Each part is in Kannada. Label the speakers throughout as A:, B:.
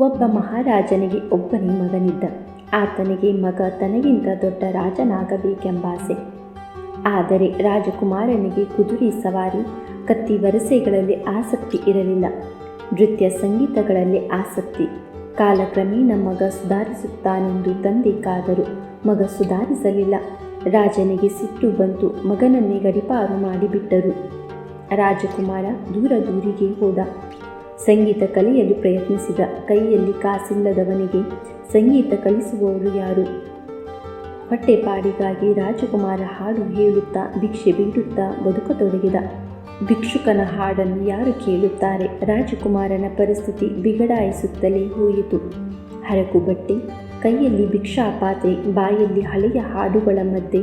A: ಒಬ್ಬ ಮಹಾರಾಜನಿಗೆ ಒಬ್ಬನೇ ಮಗನಿದ್ದ. ಆತನಿಗೆ ಮಗ ತನಗಿಂತ ದೊಡ್ಡ ರಾಜನಾಗಬೇಕೆಂಬಾಸೆ ಆದರೆ ರಾಜಕುಮಾರನಿಗೆ ಕುದುರೆ ಸವಾರಿ, ಕತ್ತಿ ವರಸೆಗಳಲ್ಲಿ ಆಸಕ್ತಿ ಇರಲಿಲ್ಲ. ನೃತ್ಯ ಸಂಗೀತಗಳಲ್ಲಿ ಆಸಕ್ತಿ. ಕಾಲಕ್ರಮೇಣ ಮಗ ಸುಧಾರಿಸುತ್ತಾನೆಂದು ತಂದೆ ಕಾದರು ಮಗ ಸುಧಾರಿಸಲಿಲ್ಲ. ರಾಜನಿಗೆ ಸಿಟ್ಟು ಬಂತು, ಮಗನನ್ನೇ ಗಡಿಪಾರು ಮಾಡಿಬಿಟ್ಟರು. ರಾಜಕುಮಾರ ದೂರ ದೂರಿಗೆ ಹೋದ. ಸಂಗೀತ ಕಲಿಯಲು ಪ್ರಯತ್ನಿಸಿದ ಕೈಯಲ್ಲಿ ಕಾಸಿಲ್ಲದವನಿಗೆ ಸಂಗೀತ ಕಲಿಸುವವರು ಯಾರು? ಹೊಟ್ಟೆಪಾಡಿಗಾಗಿ ರಾಜಕುಮಾರ ಹಾಡು ಹೇಳುತ್ತಾ ಭಿಕ್ಷೆ ಬೀಡುತ್ತಾ ಬದುಕತೊಡಗಿದ. ಭಿಕ್ಷುಕನ ಹಾಡನ್ನು ಯಾರು ಕೇಳುತ್ತಾರೆ? ರಾಜಕುಮಾರನ ಪರಿಸ್ಥಿತಿ ಬಿಗಡಾಯಿಸುತ್ತಲೇ ಹೋಯಿತು. ಹರಕು ಬಟ್ಟೆ, ಕೈಯಲ್ಲಿ ಭಿಕ್ಷಾಪಾತೆ ಬಾಯಲ್ಲಿ ಹಳೆಯ ಹಾಡುಗಳ ಮಧ್ಯೆ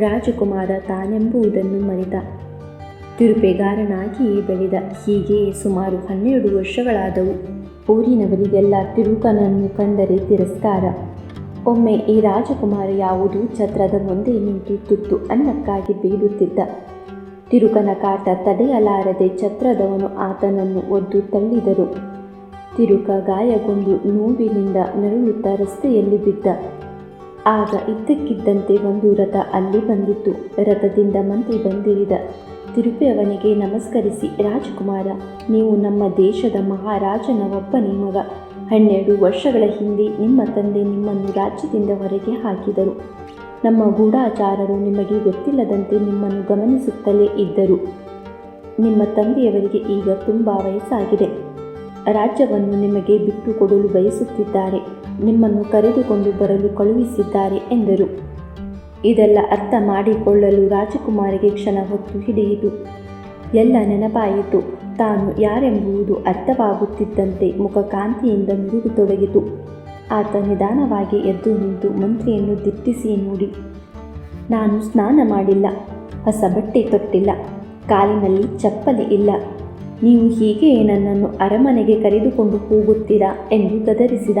A: ರಾಜಕುಮಾರ ತಾನೆಂಬುವುದನ್ನು ಮರೆತ ತಿರುಪೆಗಾರನಾಗಿಯೇ ಬೆಳೆದ ಹೀಗೆ ಸುಮಾರು ಹನ್ನೆರಡು ವರ್ಷಗಳಾದವು. ಊರಿನವರಿಗೆಲ್ಲ ತಿರುಕನನ್ನು ಕಂಡರೆ ತಿರಸ್ಕಾರ. ಒಮ್ಮೆ ಈ ರಾಜಕುಮಾರ ಯಾವುದು ಛತ್ರದ ಮುಂದೆ ನಿಂತು ತುತ್ತು ಅನ್ನಕ್ಕಾಗಿ ಬೀಳುತ್ತಿದ್ದ. ತಿರುಕನ ಕಾಟ ತಡೆಯಲಾರದೆ ಛತ್ರದವನು ಆತನನ್ನು ಒದ್ದು ತಳ್ಳಿದರು. ತಿರುಕ ಗಾಯಗೊಂಡು ನೋವಿನಿಂದ ನರಳುತ್ತಾ ರಸ್ತೆಯಲ್ಲಿ ಬಿದ್ದ. ಆಗ ಇದ್ದಕ್ಕಿದ್ದಂತೆ ಒಂದು ರಥ ಅಲ್ಲಿ ಬಂದಿತ್ತು. ರಥದಿಂದ ಮಂತ್ರಿ ಬಂದಿರಿದ ತಿರುಪೆ ಅವನಿಗೆ ನಮಸ್ಕರಿಸಿ, ರಾಜಕುಮಾರ, ನೀವು ನಮ್ಮ ದೇಶದ ಮಹಾರಾಜನ ಒಬ್ಬನೇ ಮಗ. ಹನ್ನೆರಡು ವರ್ಷಗಳ ಹಿಂದೆ ನಿಮ್ಮ ತಂದೆ ನಿಮ್ಮನ್ನು ರಾಜ್ಯದಿಂದ ಹೊರಗೆ ಹಾಕಿದರು. ನಮ್ಮ ಗೂಢಾಚಾರರು ನಿಮಗೆ ಗೊತ್ತಿಲ್ಲದಂತೆ ನಿಮ್ಮನ್ನು ಗಮನಿಸುತ್ತಲೇ ಇದ್ದರು. ನಿಮ್ಮ ತಂದೆಯವರಿಗೆ ಈಗ ತುಂಬ ವಯಸ್ಸಾಗಿದೆ. ರಾಜ್ಯವನ್ನು ನಿಮಗೆ ಬಿಟ್ಟುಕೊಡಲು ಬಯಸುತ್ತಿದ್ದಾರೆ. ನಿಮ್ಮನ್ನು ಕರೆದುಕೊಂಡು ಬರಲು ಕಳುಹಿಸಿದ್ದಾರೆ ಎಂದರು. ಇದೆಲ್ಲ ಅರ್ಥ ಮಾಡಿಕೊಳ್ಳಲು ರಾಜಕುಮಾರಿಗೆ ಕ್ಷಣ ಹೊತ್ತು ಹಿಡಿಯಿತು. ಎಲ್ಲ ನೆನಪಾಯಿತು. ತಾನು ಯಾರೆಂಬುದು ಅರ್ಥವಾಗುತ್ತಿದ್ದಂತೆ ಮುಖಕಾಂತಿಯಿಂದ ಮುರುಗತೊಡಗಿತು ಆತ ನಿಧಾನವಾಗಿ ಎದ್ದು ನಿಂತು ಮಂತ್ರಿಯನ್ನು ದಿಟ್ಟಿಸಿ ನೋಡಿ, ನಾನು ಸ್ನಾನ ಮಾಡಿಲ್ಲ, ಹೊಸ ಬಟ್ಟೆ ತೊಟ್ಟಿಲ್ಲ, ಕಾಲಿನಲ್ಲಿ ಚಪ್ಪಲಿ ಇಲ್ಲ. ನೀವು ಹೀಗೆ ನನ್ನನ್ನು ಅರಮನೆಗೆ ಕರೆದುಕೊಂಡು ಹೋಗುತ್ತೀರಾ? ಎಂದು ಗದರಿಸಿದ.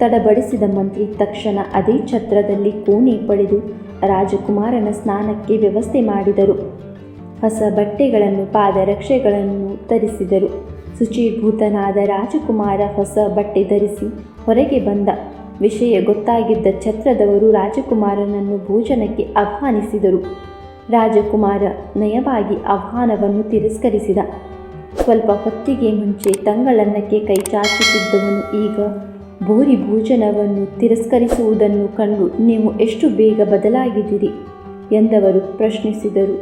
A: ತಡಬಡಿಸಿದ ಮಂತ್ರಿ ತಕ್ಷಣ ಅದೇ ಛತ್ರದಲ್ಲಿ ಕೋಣೆ ಪಡೆದು ರಾಜಕುಮಾರನ ಸ್ನಾನಕ್ಕೆ ವ್ಯವಸ್ಥೆ ಮಾಡಿದರು. ಹೊಸ ಬಟ್ಟೆಗಳನ್ನು, ಪಾದರಕ್ಷೆಗಳನ್ನು ಧರಿಸಿದರು. ಶುಚೀಭೂತನಾದ ರಾಜಕುಮಾರ ಹೊಸ ಬಟ್ಟೆ ಧರಿಸಿ ಹೊರಗೆ ಬಂದ. ವಿಷಯ ಗೊತ್ತಾಗಿದ್ದ ಛತ್ರದವರು ರಾಜಕುಮಾರನನ್ನು ಭೋಜನಕ್ಕೆ ಆಹ್ವಾನಿಸಿದರು. ರಾಜಕುಮಾರ ನಯವಾಗಿ ಆಹ್ವಾನವನ್ನು ತಿರಸ್ಕರಿಸಿದ. ಸ್ವಲ್ಪ ಹೊತ್ತಿಗೆ ಮುಂಚೆ ತಂಗಳನ್ನಕ್ಕೆ ಕೈ ಚಾಚುತ್ತಿದ್ದವನು ಈಗ ಭೂರಿ ಭೋಜನವನ್ನು ತಿರಸ್ಕರಿಸುವುದನ್ನು ಕಂಡು ನೀವು ಎಷ್ಟು ಬೇಗ ಬದಲಾಗಿದ್ದೀರಿ ಎಂದವರು ಪ್ರಶ್ನಿಸಿದರು.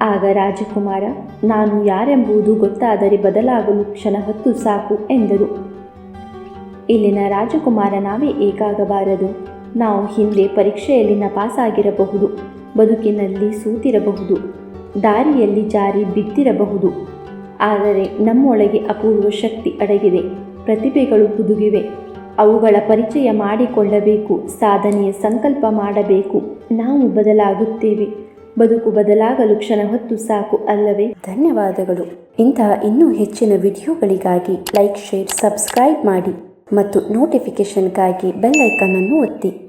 A: ಆಗ ರಾಜಕುಮಾರ, ನಾನು ಯಾರೆಂಬುದು ಗೊತ್ತಾದರೆ ಬದಲಾಗಲು ಕ್ಷಣ ಹೊತ್ತು ಸಾಕು ಎಂದರು. ಇಲ್ಲಿನ ರಾಜಕುಮಾರ ನಾವೇ ಏಕಾಗಬಾರದು. ನಾವು ಹಿಂದೆ ಪರೀಕ್ಷೆಯಲ್ಲಿ ನಪಾಸಾಗಿರಬಹುದು, ಬದುಕಿನಲ್ಲಿ ಸೂತಿರಬಹುದು, ದಾರಿಯಲ್ಲಿ ಜಾರಿ ಬಿದ್ದಿರಬಹುದು. ಆದರೆ ನಮ್ಮೊಳಗೆ ಅಪೂರ್ವ ಶಕ್ತಿ ಅಡಗಿದೆ, ಪ್ರತಿಭೆಗಳು ಹುದುಗಿವೆ ಅವುಗಳ ಪರಿಚಯ ಮಾಡಿಕೊಳ್ಳಬೇಕು, ಸಾಧನೆಯ ಸಂಕಲ್ಪ ಮಾಡಬೇಕು. ನಾವು ಬದಲಾಗುತ್ತೇವೆ. ಬದುಕು ಬದಲಾಗಲು ಕ್ಷಣ ಹೊತ್ತು ಸಾಕು ಅಲ್ಲವೇ? ಧನ್ಯವಾದಗಳು. ಇಂತಹ ಇನ್ನೂ ಹೆಚ್ಚಿನ ವಿಡಿಯೋಗಳಿಗಾಗಿ ಲೈಕ್, ಶೇರ್, ಸಬ್ಸ್ಕ್ರೈಬ್ ಮಾಡಿ ಮತ್ತು ನೋಟಿಫಿಕೇಷನ್ಗಾಗಿ ಬೆಲ್ ಐಕನ್ ಅನ್ನು ಒತ್ತಿ.